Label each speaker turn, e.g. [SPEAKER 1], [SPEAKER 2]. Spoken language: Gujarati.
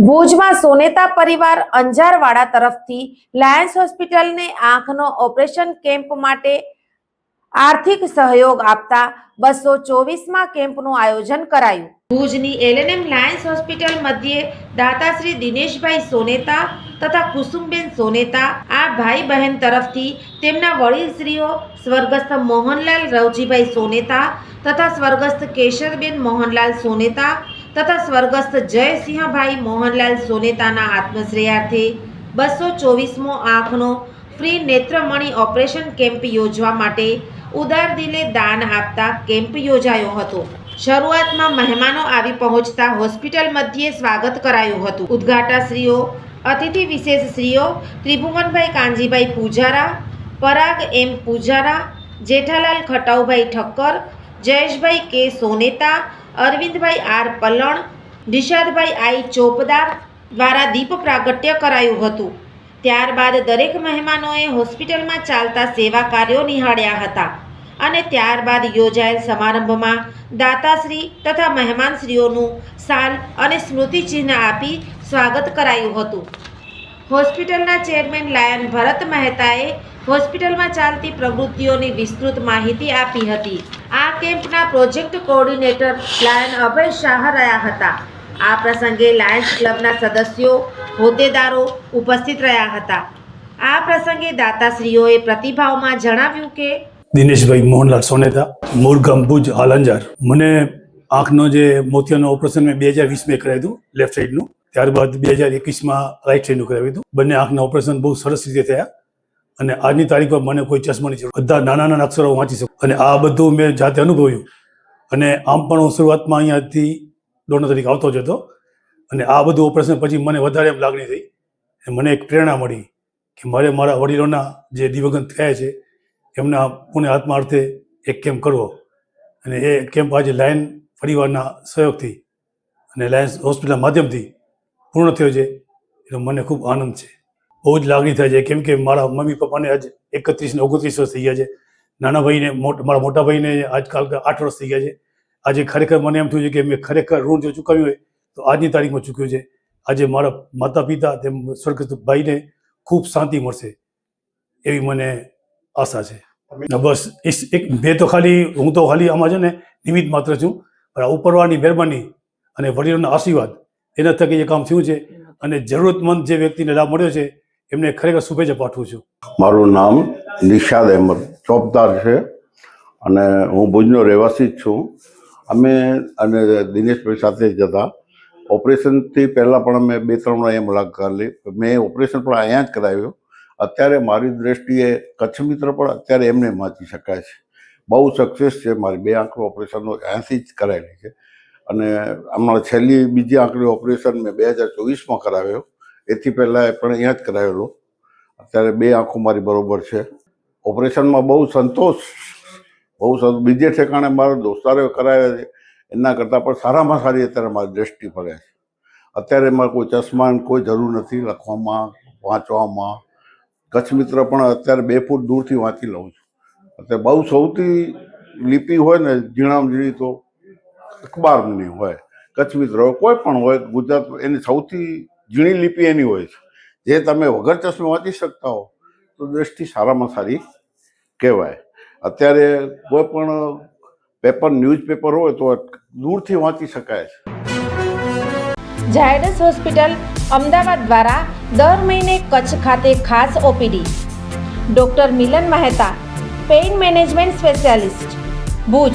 [SPEAKER 1] ભુજમાં સોનેતા પરિવાર અંજારવાડા તરફથી લાયન્સ હોસ્પિટલને આંખનો ઓપરેશન કેમ્પ માટે આર્થિક સહયોગ આપતા બસો ચોવીસમાં કેમ્પનું આયોજન કરાયું. ભુજની એલએનએમ લાયન્સ હોસ્પિટલ મધ્યે દાતાશ્રી દિનેશભાઈ સોનેતા તથા કુસુમબેન સોનેતા, આ ભાઈ બહેન તરફથી તેમના વડીલશ્રીઓ સ્વર્ગસ્થ મોહનલાલ રવજીભાઈ સોનેતા તથા સ્વર્ગસ્થ કેશરબેન મોહનલાલ સોનેતા તથા સ્વર્ગસ્થ જયસિંહભાઈ મોહનલાલ સોનેતાના આત્મશ્રેયાર્થે બસો ચોવીસમો આંખનો ફ્રી નેત્રમણી ઓપરેશન કેમ્પ યોજવા માટે ઉદાર દિલે દાન આપતા કેમ્પ યોજાયો હતો. શરૂઆતમાં મહેમાનો આવી પહોંચતા હોસ્પિટલ મધ્યે સ્વાગત કરાયું હતું. ઉદ્ઘાટાશ્રીઓ અતિથિ વિશેષ શ્રીઓ ત્રિભુવનભાઈ કાંજીભાઈ પૂજારા, પરાગ એમ પૂજારા, જેઠાલાલ ખટાઉભાઈ ઠક્કર, જયેશભાઈ કે સોનેતા અરવિંદભાઈ આર પલણ, નિષાદભાઈ આઈ ચોપદાર દ્વારા દીપ પ્રાગટ્ય કરાયું હતું. ત્યારબાદ દરેક મહેમાનોએ હોસ્પિટલમાં ચાલતા સેવા કાર્યો નિહાળ્યા હતા અને ત્યારબાદ યોજાયેલ સમારંભમાં દાતાશ્રી તથા મહેમાનશ્રીઓનું સાલ અને સ્મૃતિચિહ્ન આપી સ્વાગત કરાયું હતું. હોસ્પિટલના ચેરમેન લાયન ભરત મહેતાએ હોસ્પિટલમાં ચાલતી પ્રવૃત્તિઓની વિસ્તૃત માહિતી આપી હતી. આ કેમ્પના project coordinator lion Abhay Shah રહ્યા હતા. આ પ્રસંગે લાયન્સ ક્લબના સદસ્યો, હોદ્દેદારો ઉપસ્થિત રહ્યા હતા. આ પ્રસંગે દાતાશ્રીઓએ પ્રતિભાવમાં જણાવ્યું કે
[SPEAKER 2] દિનેશભાઈ મોહનલાલ સોનેતા મૂળ ગંભુજ ભુજ મને આંખનો જે મોતિયાનું ઓપરેશન મેં બે હજાર વીસમાં કરાવ્યું લેફ્ટ સાઈડનું. ત્યારબાદ બે હજાર એકવીસમાં રાઈટ સાઈડનું કરાવ્યું હતું. બંને આંખના ઓપરેશન બહુ સરસ રીતે થયા અને આજની તારીખમાં મને કોઈ ચશ્માની જરૂર બધા નાના નાના અક્ષરો વાંચી શકું. અને આ બધું મેં જાતે અનુભવ્યું. અને આમ પણ હું શરૂઆતમાં અહીંયાથી ડોનર તરીકે આવતો જ હતો. અને આ બધું ઓપરેશન પછી મને વધારે એમ લાગણી થઈ. અને મને એક પ્રેરણા મળી કે મારે મારા વડીલોના જે દિવંગત થયા છે, એમના પુણે આત્મા અર્થે એક કેમ્પ કરવો. અને એ કેમ્પ આજે લાયન પરિવારના સહયોગથી અને લાયન્સ હોસ્પિટલના માધ્યમથી પૂર્ણ થયો છે એનો મને ખૂબ આનંદ છે. બહુ જ લાગણી થાય છે કેમ કે મારા મમ્મી પપ્પાને આજ એકત્રીસ ને ઓગણત્રીસ વર્ષ થઈ ગયા છે. નાના ભાઈને મારા મોટા ભાઈને આજકાલ આઠ વર્ષ થઈ ગયા છે. આજે ખરેખર મને એમ થયું છે કે મેં ખરેખર ઋણ જો ચૂકવ્યું હોય તો આજની તારીખમાં ચૂક્યું છે. આજે મારા માતા પિતા તેમ સ્વર્ગસ્થ ભાઈને ખૂબ શાંતિ મળશે એવી મને આશા છે. બસ એક મેં તો ખાલી હું તો ખાલી આમાં છે ને નિમિત્ત માત્ર છું. પણ આ ઉપરવાળાની મહેરબાની અને વડીલોના આશીર્વાદ એના થકી એ કામ થયું છે. અને જરૂરતમંદ જે વ્યક્તિને લાભ મળ્યો છે, એમને ખરેખર શુભેચ્છા પાઠવું છું.
[SPEAKER 3] મારું નામ નિશાદ અહેમદ ચોપદાર છે અને હું ભુજનો રહેવાસી જ છું. અમે અને દિનેશભાઈ સાથે જ હતા. ઓપરેશનથી પહેલાં પણ અમે બે ત્રણ અહીંયા મુલાકાત લઈ મેં ઓપરેશન પણ અહીંયા જ કરાવ્યું. અત્યારે મારી દ્રષ્ટિએ કચ્છ મિત્ર પણ અત્યારે એમને વાંચી શકાય છે. બહુ સક્સેસ છે મારી બે આંખનું ઓપરેશનનું અહીંયાથી જ કરાયેલી છે. અને હમણાં છેલ્લી બીજી આંકડી ઓપરેશન મેં બે હજાર ચોવીસમાં કરાવ્યો. એથી પહેલાં પણ અહીંયા જ કરાવેલો. અત્યારે બે આંખો મારી બરોબર છે. ઓપરેશનમાં બહુ સંતોષ બહુ સંતોષ. બીજે ઠેકાણે મારા દોસ્તારોએ કરાવ્યા છે. એના કરતાં પણ સારામાં સારી અત્યારે મારી દ્રષ્ટિ પડે છે. અત્યારે મારે કોઈ ચશ્માની કોઈ જરૂર નથી લખવામાં, વાંચવામાં. કચ્છ મિત્ર પણ અત્યારે બે ફૂટ દૂરથી વાંચી લઉં છું. અત્યારે બહુ સૌથી લિપિ હોય ને, ઝીણામ ઝીણી તો અખબારની હોય કચ્છ વિદ્રોહ કોઈ પણ હોય, ગુજરાત એની સૌથી ઝીણી લિપિ એની હોય છે. જે તમે વગર ચશ્મે વાંચી શકતા હો, તો દ્રષ્ટિ સારામાં સારી કહેવાય. અત્યારે કોઈ પણ પેપર ન્યૂઝપેપર હોય તો દૂરથી વાંચી શકાય છે.
[SPEAKER 1] ઝાયડસ હોસ્પિટલ અમદાવાદ દ્વારા દર મહિને કચ્છ ખાતે ખાસ OPD. Doctor Milan Mehta, pain management specialist. Bhuj